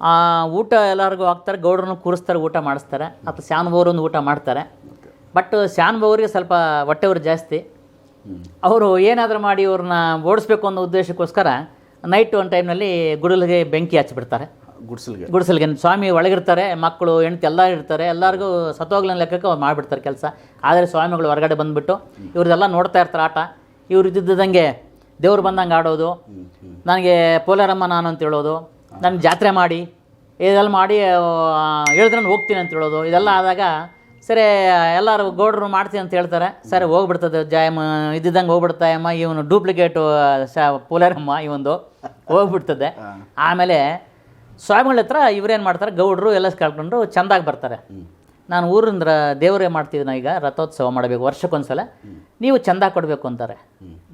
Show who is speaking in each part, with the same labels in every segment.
Speaker 1: ಆ ಊಟ ಎಲ್ಲರಿಗೂ ಹಾಕ್ತಾರೆ ಗೌಡ್ರನ್ನು ಕೂರಿಸ್ತಾರೆ ಊಟ ಮಾಡಿಸ್ತಾರೆ. ಅಥವಾ ಶಾನ್ಭವ್ರು ಒಂದು ಊಟ ಮಾಡ್ತಾರೆ. ಬಟ್ ಶಾನ್ಭವ್ರಿಗೆ ಸ್ವಲ್ಪ ಹೊಟ್ಟೆವ್ರು ಜಾಸ್ತಿ. ಅವರು ಏನಾದರೂ ಮಾಡಿ ಇವ್ರನ್ನ ಓಡಿಸ್ಬೇಕು ಅನ್ನೋ ಉದ್ದೇಶಕ್ಕೋಸ್ಕರ ನೈಟ್ ಒಂದು ಟೈಮ್ನಲ್ಲಿ ಗುಡಲಿಗೆ ಬೆಂಕಿ ಹಚ್ಚಿಬಿಡ್ತಾರೆ.
Speaker 2: ಗುಡಿಸಲ್ಗೆ.
Speaker 1: ಗುಡಿಸಲ್ಗೆ. ಸ್ವಾಮಿ ಒಳಗಿರ್ತಾರೆ ಮಕ್ಕಳು ಹೆಂಡ್ತಿ ಎಲ್ಲ ಇರ್ತಾರೆ ಎಲ್ಲರಿಗೂ ಸತ್ತೋಗ್ಲ ಲೆಕ್ಕಕ್ಕೆ ಅವ್ರು ಮಾಡಿಬಿಡ್ತಾರೆ ಕೆಲಸ. ಆದರೆ ಸ್ವಾಮಿಗಳು ಹೊರಗಡೆ ಬಂದುಬಿಟ್ಟು ಇವ್ರದೆಲ್ಲ ನೋಡ್ತಾ ಇರ್ತಾರೆ ಆಟ. ಇವ್ರು ಇದ್ದಿದ್ದಂಗೆ ದೇವ್ರು ಬಂದಂಗೆ ಆಡೋದು. ನನಗೆ ಪೋಲಾರಮ್ಮ ನಾನು ಅಂತ ಹೇಳೋದು. ನನಗೆ ಜಾತ್ರೆ ಮಾಡಿ ಇದೆಲ್ಲ ಮಾಡಿ ಹೇಳಿದ್ರೆ ನಾನು ಹೋಗ್ತೀನಿ ಅಂತ ಹೇಳೋದು. ಇದೆಲ್ಲ ಆದಾಗ ಸರಿ ಎಲ್ಲರೂ ಗೌಡ್ರು ಮಾಡ್ತೀನಿ ಅಂತ ಹೇಳ್ತಾರೆ. ಸರಿ ಹೋಗ್ಬಿಡ್ತದೆ ಜಾಯಮ್ಮ ಇದ್ದಿದ್ದಂಗೆ ಹೋಗ್ಬಿಡ್ತಾಯಮ್ಮ ಇವನು ಡೂಪ್ಲಿಕೇಟು ಸ ಪೋಲಾರಮ್ಮ ಇವೊಂದು ಹೋಗ್ಬಿಡ್ತದೆ. ಆಮೇಲೆ ಸ್ವಾಮಿಗಳ ಹತ್ರ ಇವ್ರೇನು ಮಾಡ್ತಾರೆ ಗೌಡ್ರು ಎಲ್ಲ ಕಳ್ಕೊಂಡು ಚೆಂದಾಗಿ ಬರ್ತಾರೆ. ನಾನು ಊರಿಂದ ದೇವರೇ ಮಾಡ್ತೀವಿ ನಾ ಈಗ ರಥೋತ್ಸವ ಮಾಡಬೇಕು ವರ್ಷಕ್ಕೊಂದ್ಸಲ. ನೀವು ಚಂದ ಕೊಡಬೇಕು ಅಂತಾರೆ.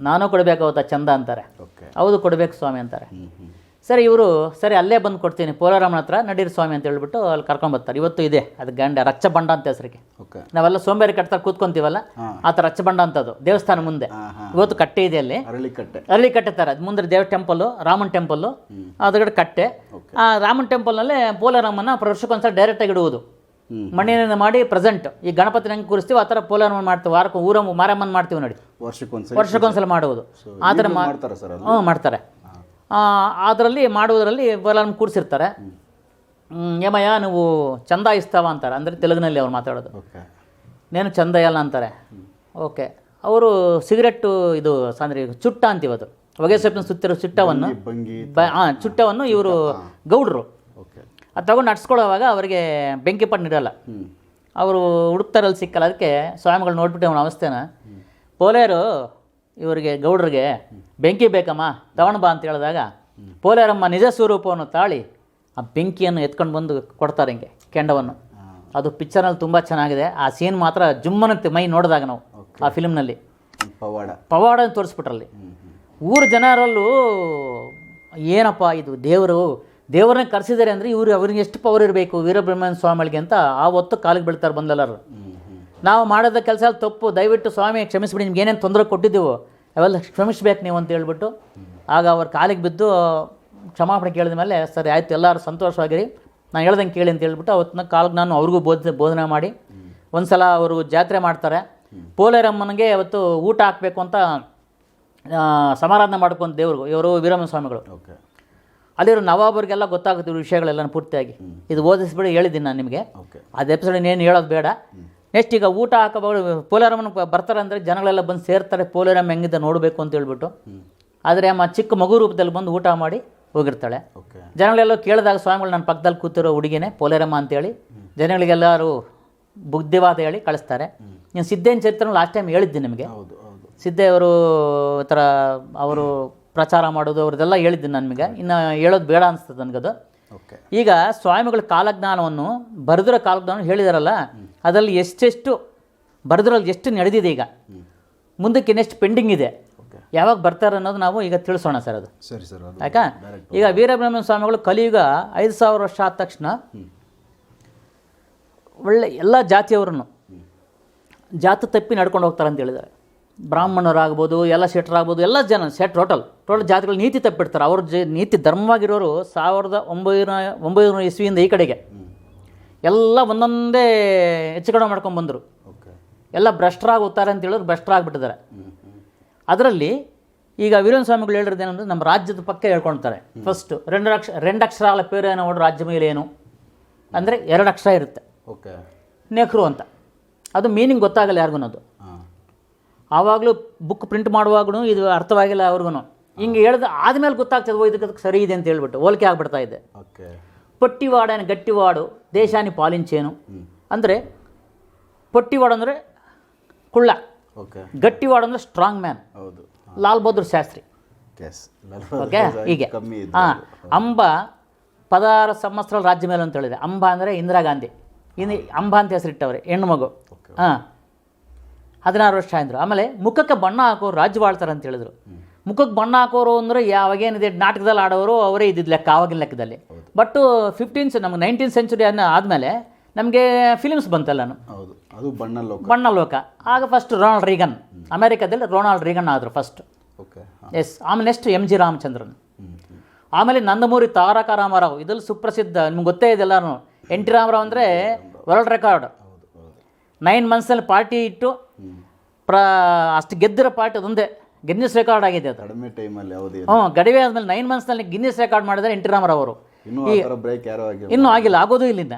Speaker 1: ನಾನು ಕೊಡಬೇಕು ಅವತ್ತ ಚಂದ ಅಂತಾರೆ. ಹೌದು ಕೊಡಬೇಕು ಸ್ವಾಮಿ ಅಂತಾರೆ. ಸರಿ ಇವರು ಸರಿ ಅಲ್ಲೇ ಬಂದು ಕೊಡ್ತೀನಿ. ಪೋಲಾರಾಮನ ಹತ್ರ ನಡೀರ್ ಸ್ವಾಮಿ ಅಂತ ಹೇಳ್ಬಿಟ್ಟು ಅಲ್ಲಿ ಕರ್ಕೊಂಬರ್ತಾರೆ ಇವತ್ತು ಇದೆ ಅದು ಗಂಡ ರಚ್ಚಬಂಡ ಅಂತ ಹೆಸರಿಗೆ. ನಾವೆಲ್ಲ ಸೋಂಬೇರಿ ಕಟ್ತಾರೆ ಕೂತ್ಕೊಂತೀವಲ್ಲ ಆ ಥರ ರಚ್ಚಬಂಡ ಅಂತದ್ದು ದೇವಸ್ಥಾನ ಮುಂದೆ. ಇವತ್ತು ಕಟ್ಟೆ ಇದೆ ಅಲ್ಲಿ.
Speaker 2: ಅರಳಿ
Speaker 1: ಕಟ್ಟೆ ತರ ಅದು ಮುಂದೆ ದೇವ ಟೆಂಪಲ್ ರಾಮನ್ ಟೆಂಪಲ್ ಅದ್ರಗಡೆ ಕಟ್ಟೆ. ಆ ರಾಮನ್ ಟೆಂಪಲ್ನಲ್ಲೇ ಪೋಲಾರಮ್ಮನ ವರ್ಷಕ್ಕೊಂದ್ಸಲ ಡೈರೆಕ್ಟಾಗಿ ಇಡುವುದು.
Speaker 2: ಮಣ್ಣಿನ
Speaker 1: ಮಣ್ಣಿನಿಂದ ಮಾಡಿ ಪ್ರೆಸೆಂಟ್ ಈ ಗಣಪತಿ ಹೆಂಗೆ ಕೂರಿಸ್ತೀವಿ ಆ ಥರ ಮಾಡ್ತೀವಿ. ವಾರಕ್ಕೆ ಊರ ಮಾರಮ್ಮನ ಮಾಡ್ತೀವಿ ನೋಡಿ.
Speaker 2: ವರ್ಷಕ್ಕೊಂದ್ಸಲ
Speaker 1: ವರ್ಷಕ್ಕೊಂದ್ಸಲ ಮಾಡುವುದು. ಆ ಥರ
Speaker 2: ಮಾಡ್ತಾರ
Speaker 1: ಹ್ಞೂ ಮಾಡ್ತಾರೆ. ಅದರಲ್ಲಿ ಮಾಡುವುದರಲ್ಲಿ ಪೋಲಾರಮ್ಮ ಕೂರಿಸಿರ್ತಾರೆ. ಏಮಯ್ಯ ನೀವು ಚಂದ ಇಸ್ತಾವ ಅಂತಾರೆ. ಅಂದರೆ ತೆಲುಗಿನಲ್ಲಿ ಅವ್ರು ಮಾತಾಡೋದು.
Speaker 2: ಓಕೆ.
Speaker 1: ನೇನು ಚಂದ ಎಲ್ಲ ಅಂತಾರೆ. ಓಕೆ. ಅವರು ಸಿಗರೆಟ್ಟು ಇದು ಅಂದರೆ ಚುಟ್ಟ ಅಂತೀವಿ ಅದು ಹೊಗೆ ಸೊಪ್ಪಿನ ಸುತ್ತಿರೋ ಚುಟ್ಟವನ್ನು ಹಾಂ ಚುಟ್ಟವನ್ನು ಇವರು ಗೌಡ್ರು.
Speaker 2: ಓಕೆ.
Speaker 1: ಅದು ತಗೊಂಡು ನಡ್ಸ್ಕೊಳ್ಳೋವಾಗ ಅವರಿಗೆ ಬೆಂಕಿ ಪಟ್ಟು
Speaker 2: ಹ್ಞೂ
Speaker 1: ಅವರು ಹುಡುಕ್ತಾರಲ್ಲಿ ಸಿಕ್ಕಲ್ಲ ಅದಕ್ಕೆ ಸ್ವಾಮಿಗಳು ನೋಡ್ಬಿಟ್ಟು ಅವನ ಅವಸ್ಥೆನ. ಪೋಲೇರು ಇವರಿಗೆ ಗೌಡ್ರಿಗೆ ಬೆಂಕಿ ಬೇಕಮ್ಮ ತವಣ ಬಾ ಅಂತ ಹೇಳಿದಾಗ ಪೋಲೇರಮ್ಮ ನಿಜ ಸ್ವರೂಪವನ್ನು ತಾಳಿ ಆ ಬೆಂಕಿಯನ್ನು ಎತ್ಕೊಂಡು ಬಂದು ಕೊಡ್ತಾರೆ ಹಿಂಗೆ ಕೆಂಡವನ್ನು. ಅದು ಪಿಕ್ಚರ್ನಲ್ಲಿ ತುಂಬ ಚೆನ್ನಾಗಿದೆ. ಆ ಸೀನ್ ಮಾತ್ರ ಜುಮ್ಮನಂತೆ ಮೈ ನೋಡಿದಾಗ ನಾವು ಆ ಫಿಲ್ಮ್ನಲ್ಲಿ.
Speaker 2: ಪವಾಡ.
Speaker 1: ಪವಾಡ ತೋರಿಸ್ಬಿಟ್ರಲ್ಲಿ. ಊರ ಜನರಲ್ಲೂ ಏನಪ್ಪ ಇದು ದೇವರು ದೇವರನ್ನ ಕರೆಸಿದ್ದಾರೆ ಅಂದರೆ ಇವರು ಅವ್ರಿಗೆ ಎಷ್ಟು ಪವರ್ ಇರಬೇಕು ವೀರಬ್ರಹ್ಮಣ್ಯ ಸ್ವಾಮಿಗಳಿಗೆ ಅಂತ ಆ ಹೊತ್ತು ಕಾಲಿಗೆ ಬೀಳ್ತಾರೆ ಬಂದೆಲ್ಲರು. ನಾವು ಮಾಡೋದ ಕೆಲಸ ತಪ್ಪು. ದಯವಿಟ್ಟು ಸ್ವಾಮಿ ಕ್ಷಮಿಸ್ಬಿಡಿ ನಿಮ್ಗೆ ಏನೇನು ತೊಂದರೆ ಕೊಟ್ಟಿದ್ದೆವು ಅವೆಲ್ಲ ಕ್ಷಮಿಸ್ಬೇಕು ನೀವು ಅಂತ ಹೇಳ್ಬಿಟ್ಟು ಆಗ ಅವ್ರ ಕಾಲಿಗೆ ಬಿದ್ದು ಕ್ಷಮಾಪಣೆ ಕೇಳಿದ ಮೇಲೆ ಸರಿ ಆಯಿತು ಎಲ್ಲರೂ ಸಂತೋಷವಾಗಿರಿ. ನಾನು ಹೇಳ್ದಂಗೆ ಕೇಳಿ ಅಂತ ಹೇಳ್ಬಿಟ್ಟು ಅವತ್ತಿನ ಕಾಲಿಗೆ ನಾನು ಅವ್ರಿಗೂ ಬೋಧ ಬೋಧನೆ ಮಾಡಿ ಒಂದು ಸಲ ಅವರು ಜಾತ್ರೆ ಮಾಡ್ತಾರೆ. ಪೋಲೇರಮ್ಮನಿಗೆ ಅವತ್ತು ಊಟ ಹಾಕಬೇಕು ಅಂತ ಸಮಾರಾಧನೆ ಮಾಡ್ಕೊಂಡು ದೇವ್ರಿಗೂ ಇವರು ವೀರಮ್ಮ ಸ್ವಾಮಿಗಳು
Speaker 2: ಓಕೆ
Speaker 1: ಅಲ್ಲಿರೋ ನವಾಬರಿಗೆಲ್ಲ ಗೊತ್ತಾಗುತ್ತೆ ಇವ್ರ ವಿಷಯಗಳೆಲ್ಲ ಪೂರ್ತಿಯಾಗಿ. ಇದು ಓದಿಸ್ಬಿಡಿ ಹೇಳಿದ್ದೀನಿ ನಾನು ನಿಮಗೆ.
Speaker 2: ಓಕೆ.
Speaker 1: ಅದು ಎಪಿಸೋಡ್ ಏನು ಹೇಳೋದು ಬೇಡ. ನೆಕ್ಸ್ಟ್ ಈಗ ಊಟ ಹಾಕಬಾರ್ದು ಪೋಲಾರಮ್ಮನ ಬರ್ತಾರೆ ಅಂದರೆ ಜನಗಳೆಲ್ಲ ಬಂದು ಸೇರ್ತಾರೆ ಪೋಲಾರಮ್ಮ ಹೆಂಗಿದೆ ನೋಡಬೇಕು ಅಂತ ಹೇಳ್ಬಿಟ್ಟು. ಆದರೆ ಅಮ್ಮ ಚಿಕ್ಕ ಮಗು ರೂಪದಲ್ಲಿ ಬಂದು ಊಟ ಮಾಡಿ ಹೋಗಿರ್ತಾಳೆ. ಜನಗಳೆಲ್ಲ ಕೇಳಿದಾಗ ಸ್ವಾಮಿಗಳು ನನ್ನ ಪಕ್ಕದಲ್ಲಿ ಕೂತಿರೋ ಹುಡುಗಿನೇ ಪೋಲೇರಮ್ಮ ಅಂತೇಳಿ ಜನಗಳಿಗೆಲ್ಲರೂ ಬುದ್ಧಿವಾದ ಹೇಳಿ ಕಳಿಸ್ತಾರೆ. ನೀನು ಸಿದ್ದೇನ್ ಚರಿತ್ರೆ ಲಾಸ್ಟ್ ಟೈಮ್ ಹೇಳಿದ್ದೆ ನಿಮಗೆ. ಸಿದ್ದೆಯವರು ಈ ಥರ ಅವರು ಪ್ರಚಾರ ಮಾಡೋದು ಅವ್ರದ್ದೆಲ್ಲ ಹೇಳಿದ್ದೆ ನನಗೆ ಇನ್ನು ಹೇಳೋದು ಬೇಡ ಅನಿಸ್ತದೆ ನನಗದು. ಈಗ ಸ್ವಾಮಿಗಳ ಕಾಲಜ್ಞಾನವನ್ನು ಬರೆದಿರೋ ಕಾಲಜ್ಞಾನ ಹೇಳಿದಾರಲ್ಲ ಅದರಲ್ಲಿ ಎಷ್ಟೆಷ್ಟು ಬರೆದ್ರಲ್ಲಿ ಎಷ್ಟು ನಡೆದಿದೆ ಈಗ? ಮುಂದಕ್ಕೆ ಇನ್ನೆಷ್ಟು ಪೆಂಡಿಂಗ್ ಇದೆ. ಯಾವಾಗ ಬರ್ತಾರೆ ಅನ್ನೋದು ನಾವು ಈಗ ತಿಳಿಸೋಣ ಸರ್ ಅದು.
Speaker 2: ಸರಿ ಸರ್
Speaker 1: ಯಾಕಾ ಈಗ ವೀರಬ್ರಹ್ಮ ಸ್ವಾಮಿಗಳು ಕಲಿಯುಗ ಐದು ಸಾವಿರ ವರ್ಷ ಆದ ತಕ್ಷಣ ಒಳ್ಳೆ ಎಲ್ಲ ಜಾತಿಯವರನ್ನು ಜಾತಿ ತಪ್ಪಿ ನಡ್ಕೊಂಡು ಹೋಗ್ತಾರೆ ಅಂತ ಹೇಳಿದ್ದಾರೆ. ಬ್ರಾಹ್ಮಣರಾಗ್ಬೋದು ಎಲ್ಲ ಶೆಟ್ರಾಗ್ಬೋದು ಎಲ್ಲ ಜನ ಸೆಟ್ ಟೋಟಲ್ ಟೋಟಲ್ ಜಾತಿಗಳು ನೀತಿ ತಪ್ಪಿಡ್ತಾರೆ. ಅವ್ರ ಜ ನೀತಿ ಧರ್ಮವಾಗಿರೋರು ಸಾವಿರದ ಒಂಬೈನೂರ ಒಂಬೈನೂರ ಇಸ್ವಿಯಿಂದ ಈ ಕಡೆಗೆ. ಎಲ್ಲ ಒಂದೊಂದೇ ಹೆಚ್ಚು ಮಾಡ್ಕೊಂಬಂದರು ಮಾಡ್ಕೊಂಡು ಬಂದರು. ಎಲ್ಲ ಭ್ರಷ್ಟರಾಗಿ ಅಂತ ಹೇಳಿದ್ರು ಭ್ರಷ್ಟರಾಗ್ಬಿಟ್ಟಿದ್ದಾರೆ. ಅದರಲ್ಲಿ ಈಗ ವೀರೇಂದ್ರ ಸ್ವಾಮಿಗಳು ಹೇಳಿರೋದು ಏನಂದ್ರೆ ನಮ್ಮ ರಾಜ್ಯದ ಪಕ್ಕ ಹೇಳ್ಕೊಳ್ತಾರೆ. ಫಸ್ಟು ರೆಂಡು ಅಕ್ಷ రెండు ಪೇರು ಏನೋ అయిన ರಾಜ್ಯ ಮೇಲೆ ಏನು? ಅಂದರೆ ಎರಡು ಅಕ್ಷರ ಇರುತ್ತೆ.
Speaker 2: ಓಕೆ.
Speaker 1: ನೆಹರು ಅಂತ. ಅದು ಮೀನಿಂಗ್ ಗೊತ್ತಾಗಲ್ಲ ಯಾರಿಗೂ ಅದು ಆವಾಗಲೂ ಬುಕ್ ಪ್ರಿಂಟ್ ಮಾಡುವಾಗಲೂ ಇದು ಅರ್ಥವಾಗಿಲ್ಲ ಅವ್ರಿಗೂ ಹಿಂಗೆ ಹೇಳ್ದು ಆದಮೇಲೆ ಗೊತ್ತಾಗ್ತದೆ ಓ ಇದಕ್ಕೆ ಸರಿ ಇದೆ ಅಂತ ಹೇಳ್ಬಿಟ್ಟು ಹೋಲಿಕೆ ಆಗ್ಬಿಡ್ತಾ ಇದೆ.
Speaker 2: ಓಕೆ.
Speaker 1: ಪಟ್ಟಿವಾಡನ ಗಟ್ಟಿವಾಡು ದೇಶಾನಿ ಪಾಲಿಂಚೇನು ಅಂದರೆ ಪಟ್ಟಿವಾಡ ಅಂದರೆ ಕುಳ್ಳ.
Speaker 2: ಓಕೆ.
Speaker 1: ಗಟ್ಟಿವಾಡ ಅಂದರೆ ಸ್ಟ್ರಾಂಗ್ ಮ್ಯಾನ್
Speaker 2: ಹೌದು.
Speaker 1: ಲಾಲ್ ಬಹದ್ದೂರ್ ಶಾಸ್ತ್ರಿ. ಓಕೆ? ಹೀಗೆ. ಹಾಂ. ಅಂಬ ಪದಾರ ಸಂವತ್ಸರ ರಾಜ್ಯ ಮೇಲೆ ಅಂತ ಹೇಳಿದೆ. ಅಂಬ ಅಂದರೆ ಇಂದಿರಾ ಗಾಂಧಿ. ಇನ್ನು ಅಂಬ ಅಂತ ಹೆಸರಿಟ್ಟವ್ರೆ ಹೆಣ್ಣು ಮಗು. ಹಾಂ. ಹದಿನಾರು ವರ್ಷ ಅಂದರು. ಆಮೇಲೆ ಮುಖಕ್ಕೆ ಬಣ್ಣ ಹಾಕೋರು ರಾಜ್ಯವಾಳ್ತಾರೆ ಅಂತ ಹೇಳಿದ್ರು. ಮುಖಕ್ಕೆ ಬಣ್ಣ ಹಾಕೋರು ಅಂದರೆ ಯಾವಾಗೇನಿದೆ ನಾಟಕದಲ್ಲಿ ಆಡೋರು ಅವರೇ ಇದ್ದಿದ್ದು ಲೆಕ್ಕ ಆವಾಗಿನ ಲೆಕ್ಕದಲ್ಲಿ. ಬಟ್ ಫಿಫ್ಟೀನ್ಸ್ ನಮ್ಗೆ ನೈನ್ಟೀನ್ ಸೆಂಚುರಿ ಅನ್ನ ಆದಮೇಲೆ ನಮಗೆ ಫಿಲಿಮ್ಸ್ ಬಂತಲ್ಲನು
Speaker 2: ಹೌದು. ಅದು ಬಣ್ಣ ಲೋಕ.
Speaker 1: ಬಣ್ಣ ಲೋಕ. ಆಗ ಫಸ್ಟ್ ರೊನಾಲ್ಡ್ ರೀಗನ್ ಅಮೇರಿಕಾದಲ್ಲಿ ರೊನಾಲ್ಡ್ ರೀಗನ್ ಆದರು ಫಸ್ಟ್
Speaker 2: ಓಕೆ.
Speaker 1: ಎಸ್ ಆಮೇಲೆ ನೆಕ್ಸ್ಟ್ ಎಂ ಜಿ ರಾಮಚಂದ್ರನ್. ಆಮೇಲೆ ನಂದಮೂರಿ ತಾರಕ ರಾಮರಾವ್. ಇದ್ರಲ್ಲಿ ಸುಪ್ರಸಿದ್ಧ. ನಿಮ್ಗೆ ಗೊತ್ತೇ ಇದೆಲ್ಲ ಎನ್ ಟಿ ರಾಮರಾವ್ ಅಂದರೆ ವರ್ಲ್ಡ್ ರೆಕಾರ್ಡ್ ನೈನ್ ಮಂತ್ಸಲ್ಲಿ ಪಾರ್ಟಿ ಇಟ್ಟು. ಪ್ರ ಅಷ್ಟು ಗೆದ್ದಿರೋ ಪಾರ್ಟ್ ಅದೊಂದೇ. ಗಿನ್ನಿಸ್ ರೆಕಾರ್ಡ್ ಆಗಿದೆ ಅದು.
Speaker 2: ಕಡಿಮೆ ಟೈಮಲ್ಲಿ ಯಾವುದೇ
Speaker 1: ಹ್ಞೂ ಗಡಿವೆ ಆದಮೇಲೆ ನೈನ್ ಮಂತ್ಸ್ನಲ್ಲಿ ಗಿನ್ನಿಸ್ ರೆಕಾರ್ಡ್ ಮಾಡಿದ್ದಾರೆ ಎನ್ ಟಿ ರಾಮರಾವ್ ಅವರು.
Speaker 2: ಇನ್ನೂ ಆ ಥರ ಬ್ರೇಕ್ ಯಾರೋ ಆಗಿಲ್ಲ.
Speaker 1: ಇನ್ನೂ ಆಗಿಲ್ಲ ಆಗೋದು ಇಲ್ಲಿಂದ.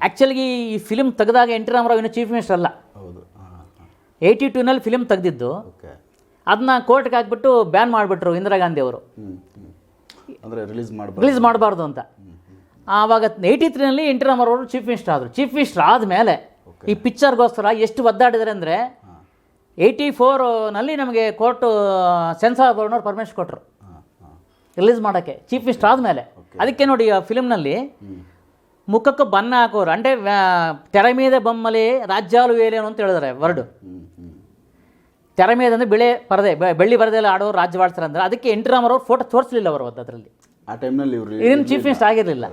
Speaker 1: ಆ್ಯಕ್ಚುಲಿ ಈ ಫಿಲಿಮ್ ತೆಗೆದಾಗ ಎನ್ ಟಿ ರಾಮರಾವ್ ಇನ್ನೂ ಚೀಫ್ ಮಿನಿಸ್ಟರ್ ಅಲ್ಲ.
Speaker 2: ಹೌದು ಹಾಂ
Speaker 1: ಏಯ್ಟಿ ಟೂನಲ್ಲಿ ಫಿಲಿಮ್ ತೆಗೆದಿದ್ದು.
Speaker 2: ಓಕೆ
Speaker 1: ಅದನ್ನ ಕೋರ್ಟ್ಗೆ ಹಾಕ್ಬಿಟ್ಟು ಬ್ಯಾನ್ ಮಾಡಿಬಿಟ್ರು ಇಂದಿರಾ ಗಾಂಧಿ ಅವರು.
Speaker 2: ಅಂದರೆ ರಿಲೀಸ್ ಮಾಡ್ಬೋದು
Speaker 1: ರಿಲೀಸ್ ಮಾಡಬಾರ್ದು ಅಂತ. ಆವಾಗ ಏಯ್ಟಿ ತ್ರೀನಲ್ಲಿ ಎನ್ ಟಿ ರಾಮರಾವ್ ಅವರು ಚೀಫ್ ಮಿನಿಸ್ಟರ್ ಆದರು. ಚೀಫ್ ಮಿನಿಸ್ಟರ್ ಆದಮೇಲೆ ಈ ಪಿಕ್ಚರ್ಗೋಸ್ಕರ ಎಷ್ಟು ಒದ್ದಾಡಿದ್ದಾರೆ ಅಂದರೆ ಏಯ್ಟಿ ಫೋರ್ನಲ್ಲಿ ನಮಗೆ ಕೋರ್ಟು ಸೆನ್ಸಾರ್ ಬೋರ್ಡ್ನವ್ರು ಪರ್ಮಿಷನ್ ಕೊಟ್ಟರು ರಿಲೀಸ್ ಮಾಡೋಕ್ಕೆ. ಚೀಫ್ ಮಿನಿಸ್ಟರ್ ಆದಮೇಲೆ. ಅದಕ್ಕೆ ನೋಡಿ ಆ ಫಿಲ್ಮ್ನಲ್ಲಿ ಮುಖಕ್ಕೆ ಬಣ್ಣ ಹಾಕೋರು. ಅಂಡೆ ತೆರೆ ಮೀದೆ ಬೊಮ್ಮಲಿ ರಾಜ್ಯಾಲು ಏಲೇನು ಅಂತ ಹೇಳಿದಾರೆ ವರ್ಡು. ತೆರೆ ಮೇಲೆ ಅಂದರೆ ಬಿಳೆ ಪರದೆ ಬೆಳ್ಳಿ ಪರದೆಯಲ್ಲಿ ಆಡೋರು ರಾಜ್ಯವಾಡ್ತಾರೆ ಅಂದ್ರೆ ಅದಕ್ಕೆ ಎಂಟ್ರಾಮರ್ ಅವ್ರು ಫೋಟೋ ತೋರಿಸಲಿಲ್ಲ ಅವರು ಅದರಲ್ಲಿ.
Speaker 2: ಆ ಟೈಮ್ನಲ್ಲಿ ಇವ್ರು
Speaker 1: ಇನ್ನು ಚೀಫ್ ಮಿನಿಸ್ಟರ್ ಆಗಿರಲಿಲ್ಲ.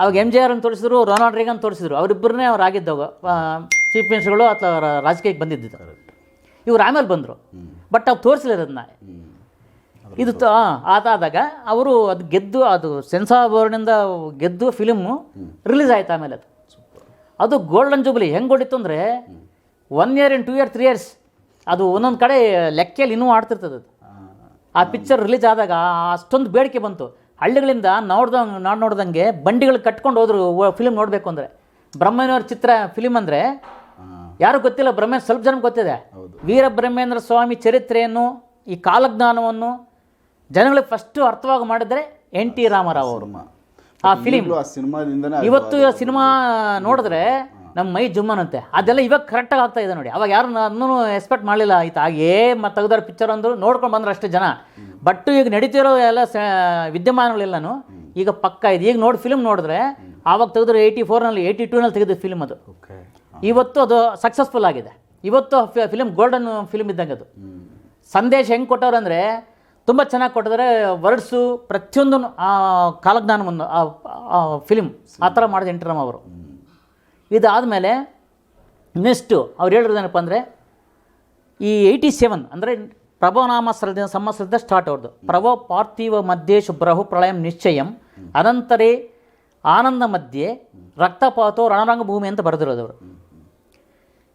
Speaker 1: ಅವಾಗ ಎಂ ಜಿ ಆರ್ ಅಂತ ತೋರಿಸಿದ್ರು ರೊನಾಲ್ಡ್ ರೇಗನ್ ತೋರಿಸಿದ್ರು. ಅವರಿಬ್ಬರನ್ನೇ ಅವ್ರು ಆಗಿದ್ದವಾಗ ಚೀಫ್ ಮಿನಿಸ್ಟರ್ಗಳು ಅಥವಾ ರಾಜಕೀಯಕ್ಕೆ ಬಂದಿದ್ದು
Speaker 2: ಕರೆಕ್ಟ್
Speaker 1: ಇವ್ರು ಆಮೇಲೆ ಬಂದರು. ಬಟ್ ಅವ್ರು ತೋರಿಸಲಿಲ್ಲ ಅದನ್ನ. ಇದು ಆತಾದಾಗ ಅವರು ಅದು ಗೆದ್ದು, ಅದು ಸೆನ್ಸಾರ್ ಬೋರ್ಡಿನಿಂದ ಗೆದ್ದು ಫಿಲಿಮು ರಿಲೀಸ್ ಆಯ್ತು ಆಮೇಲೆ ಅದು. ಅದು ಗೋಲ್ಡನ್ ಜೂಬ್ಲಿ ಹೆಂಗೆ ಹೊಡಿತು ಅಂದರೆ one year in two year three years ಅದು ಒಂದೊಂದು ಕಡೆ ಲೆಕ್ಕೆಯಲ್ಲಿ ಇನ್ನೂ ಆಡ್ತಿರ್ತದೆ ಅದು. ಆ ಪಿಕ್ಚರ್ ರಿಲೀಸ್ ಆದಾಗ ಅಷ್ಟೊಂದು ಬೇಡಿಕೆ ಬಂತು. ಹಳ್ಳಿಗಳಿಂದ ನೋಡ್ದಂಗೆ ನಾಡು ನೋಡ್ದಂಗೆ ಬಂಡಿಗಳು ಕಟ್ಕೊಂಡು ಹೋದ್ರು ಫಿಲ್ಮ್ ನೋಡಬೇಕು ಅಂದರೆ. ಬ್ರಹ್ಮನವ್ರ ಚಿತ್ರ ಫಿಲಿಮ್ ಅಂದರೆ ಯಾರು ಗೊತ್ತಿಲ್ಲ ಬ್ರಹ್ಮೇಂದ್ರ ಸ್ವಲ್ಪ ಜನಕ್ಕೆ ಗೊತ್ತಿದೆ. ವೀರ ಬ್ರಹ್ಮೇಂದ್ರ ಸ್ವಾಮಿ ಚರಿತ್ರೆಯನ್ನು ಈ ಕಾಲಜ್ಞಾನವನ್ನು ಜನಗಳಿಗೆ ಫಸ್ಟು ಅರ್ಥವಾಗಿ ಮಾಡಿದ್ರೆ ಎನ್ ಟಿ ರಾಮರಾವ್ ಅವರು. ಆ ಫಿಲಿಮ್ ಇವತ್ತು ಸಿನಿಮಾ ನೋಡಿದ್ರೆ ನಮ್ಮ ಮೈ ಜುಮ್ಮನಂತೆ. ಅದೆಲ್ಲ ಇವಾಗ ಕರೆಕ್ಟಾಗಿ ಆಗ್ತಾ ಇದೆ ನೋಡಿ. ಅವಾಗ ಯಾರು ಅದನ್ನು ಎಕ್ಸ್ಪೆಕ್ಟ್ ಮಾಡಲಿಲ್ಲ. ಆಯ್ತು ಆಗೇ ಮತ್ತು ತೆಗ್ದಾರ ಪಿಕ್ಚರ್ ಅಂದರು ನೋಡ್ಕೊಂಡು ಬಂದ್ರೆ ಅಷ್ಟೇ ಜನ. ಬಟ್ ಈಗ ನಡೀತಿರೋ ಎಲ್ಲ ಸ ವಿದ್ಯಮಾನಗಳೆಲ್ಲನೂ ಈಗ ಪಕ್ಕ ಇದೆ. ಈಗ ನೋಡಿ ಫಿಲ್ಮ್ ನೋಡಿದ್ರೆ ಆವಾಗ ತೆಗೆದ್ರೆ ಏಯ್ಟಿ ಫೋರ್ನಲ್ಲಿ ಏಯ್ಟಿ ಟೂನಲ್ಲಿ ತೆಗೆದ ಫಿಲ್ಮ್ ಅದು. ಇವತ್ತು ಅದು ಸಕ್ಸಸ್ಫುಲ್ ಆಗಿದೆ. ಇವತ್ತು ಫಿಲ್ಮ್ ಗೋಲ್ಡನ್ ಫಿಲ್ಮ್ ಇದ್ದಂಗೆ ಅದು. ಸಂದೇಶ ಹೆಂಗೆ ಕೊಟ್ಟವ್ರು ಅಂದರೆ ತುಂಬ ಚೆನ್ನಾಗಿ ಕೊಟ್ಟಿದ್ರೆ. ವರ್ಡ್ಸು ಪ್ರತಿಯೊಂದು ಕಾಲಜ್ಞಾನವನ್ನು ಆ ಫಿಲಿಮ್ ಆ ಥರ ಮಾಡಿದ ಎಂಟ್ರಮ್ ಅವರು ಇದಾದಮೇಲೆ ನೆಕ್ಸ್ಟು ಅವ್ರು ಹೇಳಿರೋದೇನಪ್ಪ ಅಂದರೆ ಈ ಏಯ್ಟಿ ಸೆವೆನ್ ಅಂದರೆ ಪ್ರಭೋನಾಮ ಸಂವತ್ಸರದ ಸ್ಟಾರ್ಟ್ ಅವ್ರದ್ದು ಪ್ರಭೋ ಪಾರ್ಥಿವ ಮಧ್ಯೆ ಶುಭ್ರಹು ಪ್ರಳಯಂ ನಿಶ್ಚಯಂ. ಅನಂತರೇ ಆನಂದ ಮಧ್ಯೆ ರಕ್ತಪಾತೋ ರಣರಂಗ ಭೂಮಿ ಅಂತ ಬರೆದಿರೋದು ಅವರು.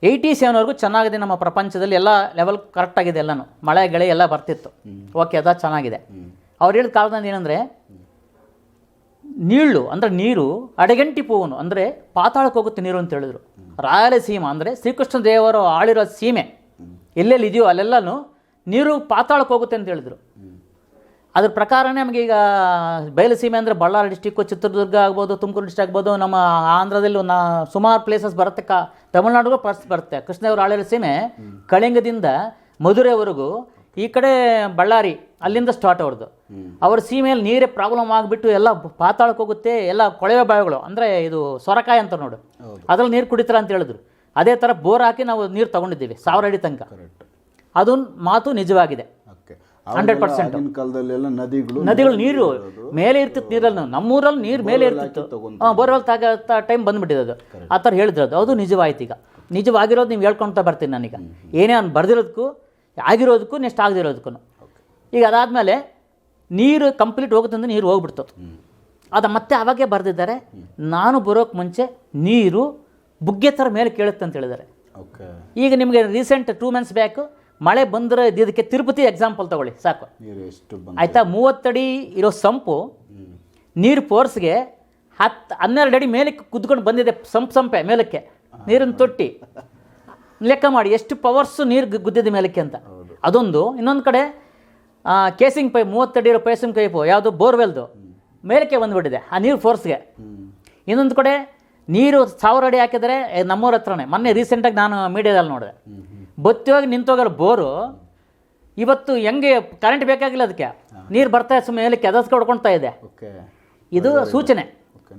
Speaker 1: ಏಯ್ಟಿ ಸೆವೆನ್ವರೆಗೂ ಚೆನ್ನಾಗಿದೆ ನಮ್ಮ ಪ್ರಪಂಚದಲ್ಲಿ ಎಲ್ಲ ಲೆವೆಲ್ ಕರೆಕ್ಟಾಗಿದೆ ಎಲ್ಲನೂ. ಮಳೆ ಗೆಳೆ ಎಲ್ಲ ಬರ್ತಿತ್ತು. ಓಕೆ ಅದ ಚೆನ್ನಾಗಿದೆ. ಅವ್ರು ಹೇಳಿದ ಕಾಲದಲ್ಲಿ ಏನಂದರೆ ನೀಳು, ಅಂದರೆ ನೀರು, ಅಡಗಂಟಿ ಪೋವನು, ಅಂದರೆ ಪಾತಾಳಕ್ಕೆ ಹೋಗುತ್ತೆ ನೀರು ಅಂತ ಹೇಳಿದ್ರು. ರಾಯಲಸೀಮೆ ಅಂದರೆ ಶ್ರೀಕೃಷ್ಣ ದೇವರು ಆಳಿರೋ ಸೀಮೆ. ಎಲ್ಲೆಲ್ಲಿ ಇದೆಯೋ ಅಲ್ಲೆಲ್ಲನೂ ನೀರು ಪಾತಾಳಕ್ಕೆ ಹೋಗುತ್ತೆ ಅಂತ ಹೇಳಿದರು. ಅದ್ರ ಪ್ರಕಾರನೇ ನಮಗೆ ಈಗ ಬಯಲುಸೀಮೆ ಅಂದರೆ ಬಳ್ಳಾರಿ ಡಿಸ್ಟಿಕ್ಕು ಚಿತ್ರದುರ್ಗ ಆಗ್ಬೋದು, ತುಮಕೂರು ಡಿಸ್ಟಿಕ್ ಆಗ್ಬೋದು, ನಮ್ಮ ಆಂಧ್ರದಲ್ಲಿ ಒಂದು ಸುಮಾರು ಪ್ಲೇಸಸ್ ಬರುತ್ತೆ ಕ ತಮಿಳ್ನಾಡಿಗೂ ಪರ್ಸ್ ಬರುತ್ತೆ. ಕೃಷ್ಣದೇವರು ಆಳಿರೋ ಸೀಮೆ, ಕಳಿಂಗದಿಂದ ಮಧುರೆವರೆಗೂ ಈ ಕಡೆ ಬಳ್ಳಾರಿ ಅಲ್ಲಿಂದ ಸ್ಟಾರ್ಟ್ ಅವ್ರದ್ದು ಅವ್ರ ಸೀಮೆಯಲ್ಲಿ ನೀರೇ ಪ್ರಾಬ್ಲಮ್ ಆಗಿಬಿಟ್ಟು ಎಲ್ಲ ಪಾತಾಳಕ್ಕೆ ಹೋಗುತ್ತೆ ಎಲ್ಲ ಕೊಳವೆ ಬಾವಿಗಳು ಅಂದರೆ ಇದು ಸೊರಕಾಯಿ ಅಂತ ನೋಡು. ಅದ್ರಲ್ಲಿ ನೀರು ಕುಡಿತಾರ ಅಂತ ಹೇಳಿದ್ರು. ಅದೇ ಥರ ಬೋರ್ ಹಾಕಿ ನಾವು ನೀರು ತಗೊಂಡಿದ್ದೀವಿ ಸಾವಿರ ಅಡಿ ತನಕ.
Speaker 2: ಅದೊಂದು
Speaker 1: ಅದು ಮಾತು ನಿಜವಾಗಿದೆ.
Speaker 2: ಓಕೆ
Speaker 1: 100%
Speaker 2: ಆಗಿನ ಕಾಲದಲ್ಲೆಲ್ಲ ನದಿಗಳು
Speaker 1: ನದಿಗಳು ನೀರು ಮೇಲೆ ಇರ್ತಿತ್ತು ನೀರಲ್ಲಿ ನಮ್ಮೂರಲ್ಲಿ ನೀರು ಮೇಲೆ ಇರ್ತಿತ್ತು. ಬೋರ್ವೆಲ್ ತಾಗ ಟೈಮ್ ಬಂದ್ಬಿಟ್ಟಿದೆ ಅದು. ಆ ಥರ ಹೇಳಿದ್ರು ಅದು. ಅದು ನಿಜವಾಯ್ತು ಈಗ. ನಿಜವಾಗಿರೋದು ನೀವು ಹೇಳ್ಕೊಳ್ತಾ ಬರ್ತೀನಿ ನಾನೀಗ. ಏನೇ ಅವ್ನು ಬರ್ದಿರೋದಕ್ಕೂ ಆಗಿರೋದಕ್ಕೂ ನೆಕ್ಸ್ಟ್ ಆಗದಿರೋದಕ್ಕೂ ಈಗ ಅದಾದಮೇಲೆ ನೀರು ಕಂಪ್ಲೀಟ್ ಹೋಗುತ್ತಂದ್ರೆ ನೀರು ಹೋಗ್ಬಿಡ್ತು. ಅದು ಮತ್ತೆ ಅವಾಗೇ ಬರೆದಿದ್ದಾರೆ. ನಾನು ಬರೋಕ್ಕೆ ಮುಂಚೆ ನೀರು ಬುಗ್ಗೆ ಥರ ಮೇಲೆ ಕೇಳುತ್ತೆ ಅಂತ ಹೇಳಿದ್ದಾರೆ.
Speaker 2: ಓಕೆ
Speaker 1: ಈಗ ನಿಮಗೆ ರೀಸೆಂಟ್ ಟೂ ಮಂತ್ಸ್ ಬ್ಯಾಕು ಮಳೆ ಬಂದರೆ ಇದಕ್ಕೆ ತಿರುಪತಿ ಎಕ್ಸಾಂಪಲ್ ತಗೊಳ್ಳಿ ಸಾಕು. ಆಯಿತಾ ಮೂವತ್ತಡಿ ಇರೋ ಸಂಪು ನೀರು ಫೋರ್ಸ್ಗೆ ಹತ್ತು ಹನ್ನೆರಡು ಅಡಿ ಮೇಲಕ್ಕೆ ಕುದ್ಕೊಂಡು ಬಂದಿದೆ ಸಂಪ್ ಸಂಪೆ ಮೇಲಕ್ಕೆ. ನೀರನ್ನು ತೊಟ್ಟಿ. ಲೆಕ್ಕ ಮಾಡಿ ಎಷ್ಟು ಪವರ್ಸು ನೀರು ಗುದ್ದಿದ ಮೇಲಕ್ಕೆ ಅಂತ. ಅದೊಂದು. ಇನ್ನೊಂದು ಕಡೆ ಕೇಸಿಂಗ್ ಪೈಪ್ ಮೂವತ್ತಡಿ ಇರೋ ಪೇಸಿಂಗ್ ಪೈಪು ಯಾವುದು ಬೋರ್ವೆಲ್ದು ಮೇಲಕ್ಕೆ ಬಂದುಬಿಟ್ಟಿದೆ ಆ ನೀರು ಫೋರ್ಸ್ಗೆ ಇನ್ನೊಂದು ಕಡೆ ನೀರು ಸಾವಿರ ಅಡಿ ಹಾಕಿದರೆ ನಮ್ಮೂರ ಹತ್ರನೇ. ಮೊನ್ನೆ ರೀಸೆಂಟಾಗಿ ನಾನು ಮೀಡಿಯಾದಲ್ಲಿ ನೋಡಿದೆ.
Speaker 2: ಬತ್ತಿ
Speaker 1: ಹೋಗಿ ನಿಂತೋಗಲ್ಲ ಬೋರು. ಇವತ್ತು ಹೆಂಗೆ ಕರೆಂಟ್ ಬೇಕಾಗಿಲ್ಲ ಅದಕ್ಕೆ. ನೀರು ಬರ್ತಾ ಸುಮ್ಮನೆ ಮೇಲೆ ಅದಸ್ಕೆ ಹೊಡ್ಕೊಳ್ತಾ ಇದೆ. ಇದು ಸೂಚನೆ.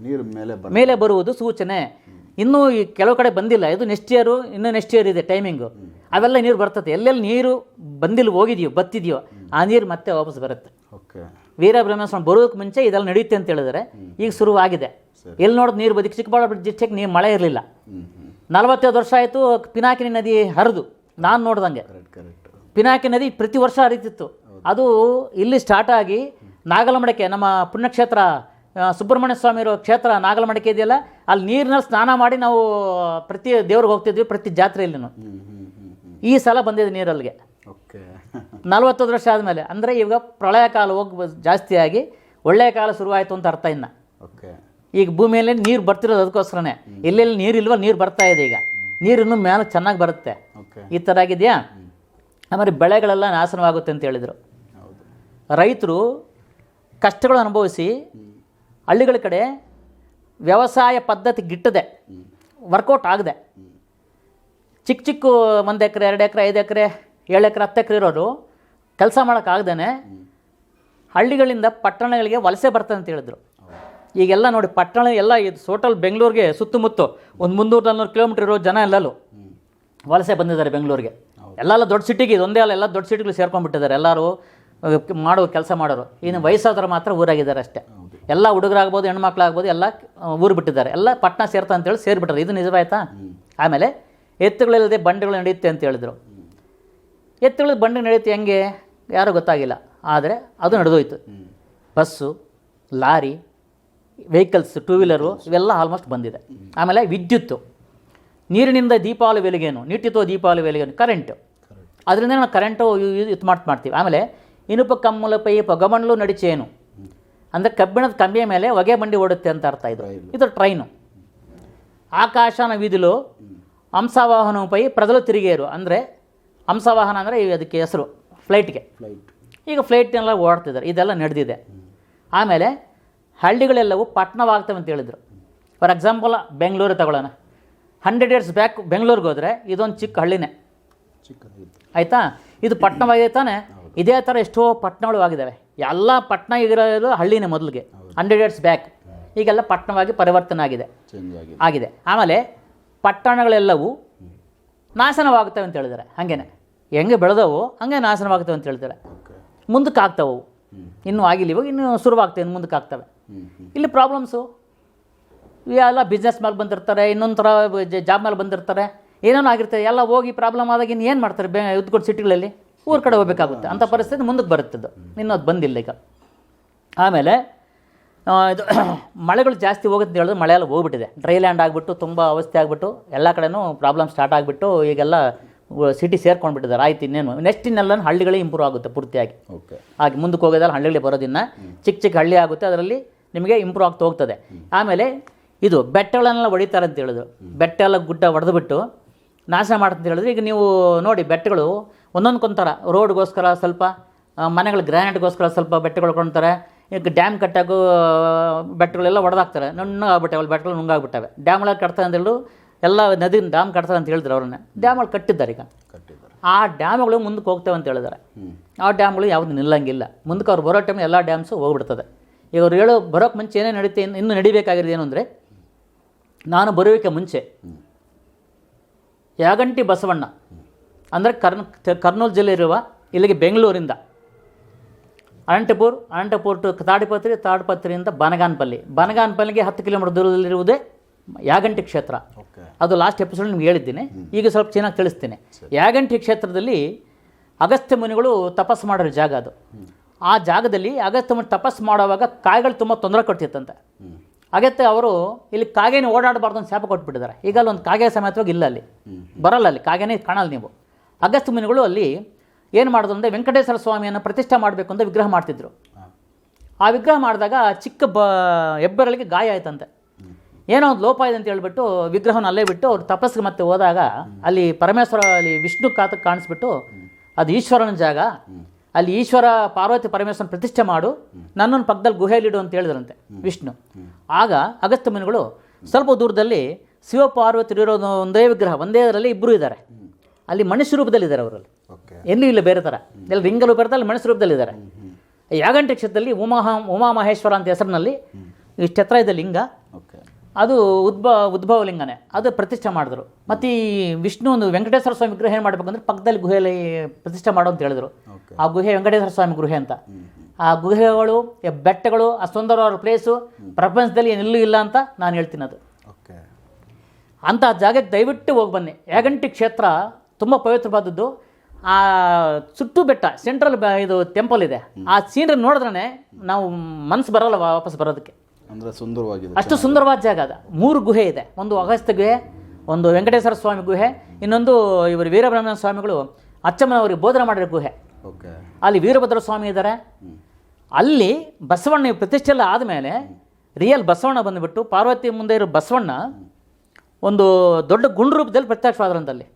Speaker 2: ನೀರು ಮೇಲೆ
Speaker 1: ಮೇಲೆ ಬರುವುದು ಸೂಚನೆ. ಇನ್ನೂ ಈ ಕೆಲವು ಕಡೆ ಬಂದಿಲ್ಲ. ಇದು ನೆಕ್ಸ್ಟ್ ಇಯರು ಇನ್ನೂ ನೆಕ್ಸ್ಟ್ ಇಯರ್ ಇದೆ ಟೈಮಿಂಗು ಅವೆಲ್ಲ ನೀರು ಬರ್ತದೆ. ಎಲ್ಲೆಲ್ಲಿ ನೀರು ಬಂದಿಲ್ಲ ಹೋಗಿದೆಯೋ ಬತ್ತಿದೆಯೋ ಆ ನೀರು ಮತ್ತೆ ವಾಪಸ್ ಬರುತ್ತೆ.
Speaker 2: ಓಕೆ.
Speaker 1: ವೀರ ಬ್ರಹ್ಮೇಶ್ವರ ಬರೋದಕ್ಕೆ ಮುಂಚೆ ಇದೆಲ್ಲ ನಡೆಯುತ್ತೆ ಅಂತ ಹೇಳಿದ್ರೆ. ಈಗ ಶುರುವಾಗಿದೆ. ಎಲ್ಲಿ ನೋಡೋದು ನೀರು ಬದಿಗೆ ಚಿಕ್ಕಬಳ್ಳಾಪುರ ಡಿಸ್ಟಿಕ್ ನೀರು ಮಳೆ ಇರಲಿಲ್ಲ. ನಲವತ್ತೈದು ವರ್ಷ ಆಯಿತು ಪಿನಾಕಿನಿ ನದಿ ಹರಿದು. ನಾನು ನೋಡ್ದಂಗೆ. ಪಿನಾಕಿ ನದಿ ಪ್ರತಿ ವರ್ಷ ಹರಿತಿತ್ತು. ಅದು ಇಲ್ಲಿ ಸ್ಟಾರ್ಟ್ ಆಗಿ ನಾಗಲಮಡಕೆ ನಮ್ಮ ಪುಣ್ಯಕ್ಷೇತ್ರ ಸುಬ್ರಹ್ಮಣ್ಯ ಸ್ವಾಮಿ ಇರೋ ಕ್ಷೇತ್ರ ನಾಗಲಮಡಿಕೆ ಇದೆಯಲ್ಲ ಅಲ್ಲಿ ನೀರಿನಲ್ಲಿ ಸ್ನಾನ ಮಾಡಿ ನಾವು ಪ್ರತಿ ದೇವ್ರಿಗೆ ಹೋಗ್ತಿದ್ವಿ ಪ್ರತಿ ಜಾತ್ರೆಯಲ್ಲಿ ಈ ಸಲ ಬಂದಿದೆ ನೀರಲ್ಲಿಗೆ.
Speaker 2: ಓಕೆ.
Speaker 1: ನಲವತ್ತೊಂದು ವರ್ಷ ಆದಮೇಲೆ ಅಂದರೆ ಇವಾಗ ಪ್ರಳಯ ಕಾಲ ಹೋಗಿ ಜಾಸ್ತಿಯಾಗಿ ಒಳ್ಳೆಯ ಕಾಲ ಶುರುವಾಯಿತು ಅಂತ ಅರ್ಥ ಇನ್ನು.
Speaker 2: ಓಕೆ.
Speaker 1: ಈಗ ಭೂಮಿಯಲ್ಲಿ ನೀರು ಬರ್ತಿರೋದು ಅದಕ್ಕೋಸ್ಕರನೇ. ಎಲ್ಲೆಲ್ಲಿ ನೀರು ಇಲ್ವೋ ನೀರು ಬರ್ತಾ ಇದೆ ಈಗ. ನೀರು ಇನ್ನೂ ಮೇಲೆ ಚೆನ್ನಾಗಿ ಬರುತ್ತೆ. ಈ ಥರ ಆಗಿದೆಯಾ? ಆಮೇಲೆ ಬೆಳೆಗಳೆಲ್ಲ ನಾಶನವಾಗುತ್ತೆ ಅಂತ ಹೇಳಿದರು. ರೈತರು ಕಷ್ಟಗಳು ಅನುಭವಿಸಿ ಹಳ್ಳಿಗಳ ಕಡೆ ವ್ಯವಸಾಯ ಪದ್ಧತಿ ಗಿಟ್ಟದೆ ವರ್ಕೌಟ್ ಆಗದೆ. ಚಿಕ್ಕ ಚಿಕ್ಕ ಒಂದು ಎಕರೆ ಎರಡು ಎಕರೆ ಐದು ಎಕರೆ ಏಳು ಎಕರೆ ಹತ್ತು ಎಕರೆ ಇರೋರು ಕೆಲಸ ಮಾಡೋಕ್ಕಾಗ್ದೇ ಹಳ್ಳಿಗಳಿಂದ ಪಟ್ಟಣಗಳಿಗೆ ವಲಸೆ ಬರ್ತದೆ ಅಂತ ಹೇಳಿದ್ರು. ಈಗೆಲ್ಲ ನೋಡಿ ಪಟ್ಟಣ ಎಲ್ಲ ಇದು ಸೋಟಲ್ ಬೆಂಗಳೂರಿಗೆ ಸುತ್ತಮುತ್ತ ಒಂದು ಮುನ್ನೂರು ನಾನ್ನೂರು ಕಿಲೋಮೀಟ್ರ್ ಇರೋ ಜನ ಎಲ್ಲಲ್ಲೂ ವಲಸೆ ಬಂದಿದ್ದಾರೆ ಬೆಂಗಳೂರಿಗೆ. ಎಲ್ಲ ದೊಡ್ಡ ಸಿಟಿಗೆ ಇದೊಂದೇ ಅಲ್ಲ ಎಲ್ಲ ದೊಡ್ಡ ಸಿಟಿಗಳು ಸೇರ್ಕೊಂಡ್ಬಿಟ್ಟಿದ್ದಾರೆ. ಎಲ್ಲರೂ ಮಾಡೋ ಕೆಲಸ ಮಾಡೋರು. ಇನ್ನು ವಯಸ್ಸಾದ್ರೆ ಮಾತ್ರ ಊರಾಗಿದ್ದಾರೆ ಅಷ್ಟೇ. ಎಲ್ಲ ಹುಡುಗರಾಗ್ಬೋದು ಹೆಣ್ಮಕ್ಳಾಗ್ಬೋದು ಎಲ್ಲ ಊರು ಬಿಟ್ಟಿದ್ದಾರೆ. ಎಲ್ಲ ಪಟ್ಟಣ ಸೇರ್ತಾ ಅಂತೇಳಿ ಸೇರಿಬಿಟ್ರೆ. ಇದು ನಿಜವಾಯ್ತಾ ಆಮೇಲೆ ಎತ್ತುಗಳಿಲ್ಲದೆ ಬಂಡೆಗಳು ನಡೆಯುತ್ತೆ ಅಂತ ಹೇಳಿದರು. ಎತ್ತುಗಳ ಬಂಡೆ ನಡೆಯುತ್ತೆ ಹೆಂಗೆ? ಯಾರೂ ಗೊತ್ತಾಗಿಲ್ಲ. ಆದರೆ ಅದು ನಡೆದೋಯ್ತು. Bus lorry vehicles two wheeler ಇವೆಲ್ಲ ಆಲ್ಮೋಸ್ಟ್ ಬಂದಿದೆ. ಆಮೇಲೆ ವಿದ್ಯುತ್ತು. ನೀರಿನಿಂದ ದೀಪಾವಳಿ ಬೆಲೆಗೇನು ನೀಟಿತೋ ದೀಪಾವಳಿ ಬೆಲೆಗೇನು ಕರೆಂಟು. ಅದರಿಂದ ನಾವು ಕರೆಂಟು ಇದು ಮಾಡ್ತಾ ಮಾಡ್ತೀವಿ. ಆಮೇಲೆ ಇನುಪ ಕಮ್ಮುಲಪೈ ಪೊಗಮಂಡ್ಲು ನಡಿಚೇನು. ಅಂದರೆ ಕಬ್ಬಿಣದ ಕಂಬಿಯ ಮೇಲೆ ಹೊಗೆ ಬಂಡಿ ಓಡುತ್ತೆ ಅಂತ ಅರ್ಥ ಇದು. ಇದು ಟ್ರೈನು ಆಕಾಶನ ವಿಧುಲು ಹಂಸವಾಹನಪೈ ಪ್ರಜಲು ತಿರುಗೇರು. ಅಂದರೆ ಹಂಸವಾಹನ ಅಂದರೆ ಅದಕ್ಕೆ ಹೆಸರು ಫ್ಲೈಟ್ಗೆ
Speaker 2: ಫ್ಲೈಟ್
Speaker 1: ಈಗ ಫ್ಲೈಟ್ನೆಲ್ಲ ಓಡ್ತಿದ್ದಾರೆ ಇದೆಲ್ಲ ನಡೆದಿದೆ. ಆಮೇಲೆ ಹಳ್ಳಿಗಳೆಲ್ಲವೂ ಪಟ್ಟಣವಾಗ್ತವೆ ಅಂತ ಹೇಳಿದರು. ಫಾರ್ ಎಕ್ಸಾಂಪಲ್ ಬೆಂಗಳೂರು ತಗೊಳ್ಳೋಣ. ಹಂಡ್ರೆಡ್ ಇಯರ್ಸ್ ಬ್ಯಾಕ್ ಬೆಂಗಳೂರಿಗೆ ಹೋದರೆ ಇದೊಂದು ಚಿಕ್ಕ ಹಳ್ಳಿನೇ. ಆಯಿತಾ? ಇದು ಪಟ್ಟಣವಾಗಿದೆ ತಾನೆ? ಇದೇ ಥರ ಎಷ್ಟೋ ಪಟ್ಟಣಗಳು ಆಗಿದ್ದಾವೆ ಎಲ್ಲ ಪಟ್ಟಣ ಇರೋದು ಹಳ್ಳಿನೇ ಮೊದಲಿಗೆ. Hundred years back. ಈಗೆಲ್ಲ ಪಟ್ಟಣವಾಗಿ ಪರಿವರ್ತನೆ ಆಗಿದೆ.
Speaker 2: ಆಗಿದೆ.
Speaker 1: ಆಮೇಲೆ ಪಟ್ಟಣಗಳೆಲ್ಲವೂ ನಾಶನವಾಗುತ್ತವೆ ಅಂತ ಹೇಳಿದಾರೆ ಹಾಗೇನೆ. ಹೆಂಗೆ ಬೆಳೆದವು ಹಂಗೆ ನಾಶನವಾಗುತ್ತವೆ ಅಂತ ಹೇಳ್ತಾರೆ ಮುಂದಕ್ಕೆ ಆಗ್ತವೆ ಅವು ಇನ್ನೂ ಆಗಿಲ್ಲ. ಇವಾಗ ಇನ್ನೂ ಶುರುವಾಗ್ತವೆ ಇನ್ನು ಮುಂದಕ್ಕೆ ಆಗ್ತವೆ ಇಲ್ಲಿ ಪ್ರಾಬ್ಲಮ್ಸು ಎಲ್ಲ ಬಿಸ್ನೆಸ್ ಮೇಲೆ ಬಂದಿರ್ತಾರೆ ಇನ್ನೊಂದು ಥರ ಜಾಬ್ ಮೇಲೆ ಬಂದಿರ್ತಾರೆ. ಏನೇನೋ ಆಗಿರ್ತದೆ. ಎಲ್ಲ ಹೋಗಿ ಪ್ರಾಬ್ಲಮ್ ಆದಾಗ ಇನ್ನು ಏನು ಮಾಡ್ತಾರೆ ಬೇ ಉದ್ಕೊಟ್ಟು ಸಿಟಿಗಳಲ್ಲಿ ಊರ ಕಡೆ ಹೋಗ್ಬೇಕಾಗುತ್ತೆ. ಅಂಥ ಪರಿಸ್ಥಿತಿ ಮುಂದಕ್ಕೆ ಬರುತ್ತದ್ದು. ಇನ್ನೂ ಅದು ಬಂದಿಲ್ಲ ಈಗ. ಆಮೇಲೆ ಇದು ಮಳೆಗಳು ಜಾಸ್ತಿ ಹೋಗುತ್ತೆ ಅಂತ ಹೇಳಿದ್ರೆ ಮಳೆ ಎಲ್ಲ ಹೋಗ್ಬಿಟ್ಟಿದೆ. ಡ್ರೈ ಲ್ಯಾಂಡ್ ಆಗಿಬಿಟ್ಟು ತುಂಬ ಅವಸ್ಥೆ ಆಗಿಬಿಟ್ಟು ಎಲ್ಲ ಕಡೆನೂ ಪ್ರಾಬ್ಲಮ್ ಸ್ಟಾರ್ಟ್ ಆಗಿಬಿಟ್ಟು ಈಗೆಲ್ಲ ಸಿಟಿ ಸೇರ್ಕೊಂಡ್ಬಿಟ್ಟಿದ್ದಾರೆ ಆಯ್ತು ಇನ್ನೇನು. ನೆಕ್ಸ್ಟ್ ಇನ್ನೆಲ್ಲ ಹಳ್ಳಿಗಳೇ ಇಂಪ್ರೂವ್ ಆಗುತ್ತೆ ಪೂರ್ತಿಯಾಗಿ.
Speaker 2: ಓಕೆ
Speaker 1: ಹಾಗೆ ಮುಂದಕ್ಕೆ ಹೋಗೋದಲ್ಲ ಹಳ್ಳಿಗಳಿಗೆ ಬರೋದಿನ್ನ ಚಿಕ್ಕ ಚಿಕ್ಕ ಹಳ್ಳಿ ಆಗುತ್ತೆ ಅದರಲ್ಲಿ ನಿಮಗೆ ಇಂಪ್ರೂವ್ ಆಗ್ತಾ ಹೋಗ್ತದೆ. ಆಮೇಲೆ ಇದು ಬೆಟ್ಟಗಳನ್ನೆಲ್ಲ ಹೊಡಿತಾರೆ ಅಂತ ಹೇಳಿದ್ರು. ಬೆಟ್ಟ ಎಲ್ಲ ಗುಡ್ಡ ಹೊಡೆದ್ಬಿಟ್ಟು ನಾಶ ಮಾಡುತ್ತೆ ಅಂತ ಹೇಳಿದ್ರೆ. ಈಗ ನೀವು ನೋಡಿ ಬೆಟ್ಟಗಳು ಒಂದೊಂದು ಕೊಂತಾರೆ ರೋಡ್ಗೋಸ್ಕರ ಸ್ವಲ್ಪ ಮನೆಗಳ ಗ್ರಾನೈಟ್ಗೋಸ್ಕರ ಸ್ವಲ್ಪ ಬೆಟ್ಟಗಳು ಕೊಂತಾರೆ ಈಗ ಡ್ಯಾಮ್ ಕಟ್ಟೋಕ್ಕೂ ಬೆಟ್ಟಗಳೆಲ್ಲ ಹೊಡೆದಾಕ್ತಾರೆ ನುಣ್ಣಗಾಗ್ಬಿಟ್ಟವೆ ಬೆಟ್ಟಗಳು ನುಂಗಾಗ್ಬಿಟ್ಟವೆ. ಡ್ಯಾಮ್ಗಳು ಕಟ್ತಾರೆ ಅಂತ ಹೇಳಿದ್ರು ಎಲ್ಲ ನದಿ ಡ್ಯಾಮ್ ಕಟ್ತಾರೆ ಅಂತ ಹೇಳಿದ್ರು ಅವ್ರನ್ನ. ಡ್ಯಾಮ್ಗಳು ಕಟ್ಟಿದ್ದಾರೆ ಈಗ. ಆ ಡ್ಯಾಮ್ಗಳು ಮುಂದಕ್ಕೆ ಹೋಗ್ತವೆ ಅಂತ ಹೇಳಿದ್ದಾರೆ. ಆ ಡ್ಯಾಮ್ಗಳು ಯಾವುದು ನಿಲ್ಲಂಗಿಲ್ಲ. ಮುಂದಕ್ಕೆ ಅವ್ರು ಬರೋ ಟೈಮ್ ಎಲ್ಲ ಡ್ಯಾಮ್ಸು ಹೋಗ್ಬಿಡ್ತದೆ. ಈಗ ಅವ್ರು ಹೇಳೋ ಬರೋಕ್ಕೆ ಮುಂಚೆ ಏನೇ ನಡೀತೆ ಇನ್ನು ಇನ್ನೂ ನಡಿಬೇಕಾಗಿರೋದು ಏನು ಅಂದರೆ ನಾನು ಬರೋಕ್ಕೆ ಮುಂಚೆ ಯಾಗಂಟಿ ಬಸವಣ್ಣ ಅಂದರೆ ಕರ್ನ ಕರ್ನೂಲು ಜಿಲ್ಲೆ ಇರುವ ಇಲ್ಲಿಗೆ ಬೆಂಗಳೂರಿಂದ. ಅನಂತಪುರ್ ಅನಂತಪುರ್ ಟು ತಾಡಿಪತ್ರಿ ತಾಡಿಪತ್ರಿಯಿಂದ ಬನಗಾನಪಲ್ಲಿ. ಬನಗಾನಪಲ್ಲಿಗೆ ಹತ್ತು ಕಿಲೋಮೀಟರ್ ದೂರದಲ್ಲಿರುವುದೇ ಯಾಗಂಟಿ ಕ್ಷೇತ್ರ. ಅದು ಲಾಸ್ಟ್ ಎಪಿಸೋಡ್ ನಿಮ್ಗೆ ಹೇಳಿದ್ದೀನಿ. ಈಗ ಸ್ವಲ್ಪ ಚೆನ್ನಾಗಿ ತಿಳಿಸ್ತೀನಿ. ಯಾಗಂಟಿ ಕ್ಷೇತ್ರದಲ್ಲಿ ಅಗಸ್ತ್ಯ ಮುನಿಗಳು ತಪಸ್ಸು ಮಾಡಿರೋ ಜಾಗ ಅದು. ಆ ಜಾಗದಲ್ಲಿ ಅಗಸ್ತ್ಯ ಮುನಿ ತಪಸ್ಸು ಮಾಡುವಾಗ ಕಾಯಿಗಳು ತುಂಬ ತೊಂದರೆ ಕೊಡ್ತಿತ್ತಂತೆ. ಅಗತ್ಯ ಅವರು ಇಲ್ಲಿ ಕಾಗೆನೇ ಓಡಾಡಬಾರ್ದು ಅಂತ ಶಾಪ ಕೊಟ್ಬಿಟ್ಟಿದ್ದಾರೆ. ಈಗ ಅಲ್ಲಿ ಒಂದು ಕಾಗೆ ಸಮೇತವಾಗಿ ಇಲ್ಲ ಅಲ್ಲಿ. ಬರಲ್ಲ ಅಲ್ಲಿ. ಕಾಗೆನೇ ಕಾಣಲ್ಲ ನೀವು. ಅಗಸ್ತ್ಯ ಮುನಿಗಳು ಅಲ್ಲಿ ಏನು ಮಾಡಿದ್ರು ಅಂದರೆ ವೆಂಕಟೇಶ್ವರ ಸ್ವಾಮಿಯನ್ನು ಪ್ರತಿಷ್ಠೆ ಮಾಡಬೇಕು ಅಂತ ವಿಗ್ರಹ ಮಾಡ್ತಿದ್ರು. ಆ ವಿಗ್ರಹ ಮಾಡಿದಾಗ ಚಿಕ್ಕ ಬ ಹೆಬ್ಬೆರಳಿಗೆ ಗಾಯ ಆಯ್ತಂತೆ. ಏನೋ ಒಂದು ಲೋಪ ಇದೆ ಅಂತ ಹೇಳ್ಬಿಟ್ಟು ವಿಗ್ರಹವನ್ನು ಅಲ್ಲೇ ಬಿಟ್ಟು ಅವ್ರು ತಪಸ್ಸಿಗೆ ಮತ್ತೆ ಹೋದಾಗ ಅಲ್ಲಿ ಪರಮೇಶ್ವರ ಅಲ್ಲಿ ವಿಷ್ಣು ಕಾತಕ್ಕೆ ಕಾಣಿಸ್ಬಿಟ್ಟು ಅದು ಈಶ್ವರನ ಜಾಗ. ಅಲ್ಲಿ ಈಶ್ವರ ಪಾರ್ವತಿ ಪರಮೇಶ್ವರನ ಪ್ರತಿಷ್ಠೆ ಮಾಡು, ನನ್ನನ್ನು ಪಕ್ಕದಲ್ಲಿ ಗುಹೆಯಲ್ಲಿಡು ಅಂತ ಹೇಳಿದ್ರಂತೆ ವಿಷ್ಣು. ಆಗ ಅಗಸ್ತ್ಯ ಮುನಿಗಳು ಸ್ವಲ್ಪ ದೂರದಲ್ಲಿ ಶಿವಪಾರ್ವತಿ ಇರೋದು ಒಂದೇ ವಿಗ್ರಹ, ಒಂದೇ ಇದರಲ್ಲಿ ಇಬ್ಬರು ಇದ್ದಾರೆ. ಅಲ್ಲಿ ಮನುಷ್ಯ ರೂಪದಲ್ಲಿದ್ದಾರೆ ಅವರಲ್ಲಿ. ಎಲ್ಲೂ ಇಲ್ಲ ಬೇರೆ ಥರ ಎಲ್ಲ ರಿಂಗಲು ಬರ್ತಾರೆ ಅಲ್ಲಿ ಮನುಷ್ಯ ರೂಪದಲ್ಲಿದ್ದಾರೆ ಯಾಗಂಟಿ ಕ್ಷೇತ್ರದಲ್ಲಿ ಉಮಾ ಉಮಾ ಮಹೇಶ್ವರ ಅಂತ ಹೆಸರಿನಲ್ಲಿ ಈ ಛತ್ರ ಇದೆ ಲಿಂಗ.
Speaker 2: ಓಕೆ
Speaker 1: ಅದು ಉದ್ಭವ ಉದ್ಭವ ಲಿಂಗನೇ. ಅದು ಪ್ರತಿಷ್ಠೆ ಮಾಡಿದ್ರು. ಮತ್ತು ಈ ವಿಷ್ಣು ಒಂದು ವೆಂಕಟೇಶ್ವರ ಸ್ವಾಮಿ ವಿಗ್ರಹ ಏನು ಮಾಡಬೇಕಂದ್ರೆ ಪಕ್ಕದಲ್ಲಿ ಗುಹೆಯಲ್ಲಿ ಪ್ರತಿಷ್ಠೆ ಮಾಡು ಅಂತ ಹೇಳಿದ್ರು. ಆ ಗುಹೆ ವೆಂಕಟೇಶ್ವರ ಸ್ವಾಮಿ ಗುಹೆ ಅಂತ. ಆ ಗುಹೆಗಳು ಬೆಟ್ಟಗಳು ಆ ಸುಂದರವಾದ ಪ್ಲೇಸು ಪ್ರಪಂಚದಲ್ಲಿ ಎಲ್ಲೂ ಇಲ್ಲ ಅಂತ ನಾನು ಹೇಳ್ತೀನಿ ಅದು.
Speaker 2: ಓಕೆ
Speaker 1: ಅಂಥ ಜಾಗಕ್ಕೆ ದಯವಿಟ್ಟು ಹೋಗಿ ಬನ್ನಿ. ಯಾಗಂಟಿ ಕ್ಷೇತ್ರ ತುಂಬ ಪವಿತ್ರವಾದದ್ದು. ಆ ಸುಟ್ಟು ಬೆಟ್ಟ ಸೆಂಟ್ರಲ್ ಇದು ಟೆಂಪಲ್ ಇದೆ. ಆ ಸೀನ್ರಿ ನೋಡಿದ್ರೆ ನಾವು ಮನಸ್ಸು ಬರೋಲ್ಲ ವಾಪಸ್ ಬರೋದಕ್ಕೆ.
Speaker 2: ಅಂದರೆ ಸುಂದರವಾಗಿದೆ
Speaker 1: ಅಷ್ಟು ಸುಂದರವಾದ ಜಾಗ ಅದ. ಮೂರು ಗುಹೆ ಇದೆ. ಒಂದು ಅಗಸ್ತ್ಯ ಗುಹೆ ಒಂದು ವೆಂಕಟೇಶ್ವರ ಸ್ವಾಮಿ ಗುಹೆ ಇನ್ನೊಂದು ಇವರು ವೀರಬ್ರಹ್ಮಣ್ಯ ಸ್ವಾಮಿಗಳು ಅಚ್ಚಮ್ಮನವರಿಗೆ ಬೋಧನೆ ಮಾಡಿರೋ ಗುಹೆ.
Speaker 2: ಓಕೆ.
Speaker 1: ಅಲ್ಲಿ ವೀರಭದ್ರ ಸ್ವಾಮಿ ಇದ್ದಾರೆ ಅಲ್ಲಿ ಬಸವಣ್ಣ ಪ್ರತಿಷ್ಠೆ ಎಲ್ಲ ಆದಮೇಲೆ ರಿಯಲ್ ಬಸವಣ್ಣ ಬಂದುಬಿಟ್ಟು ಪಾರ್ವತಿ ಮುಂದೆ ಇರೋ ಬಸವಣ್ಣ ಒಂದು ದೊಡ್ಡ ಗುಂಡು ರೂಪದಲ್ಲಿ ಪ್ರತ್ಯಕ್ಷವಾದ್ರಂತಲ್ಲಿ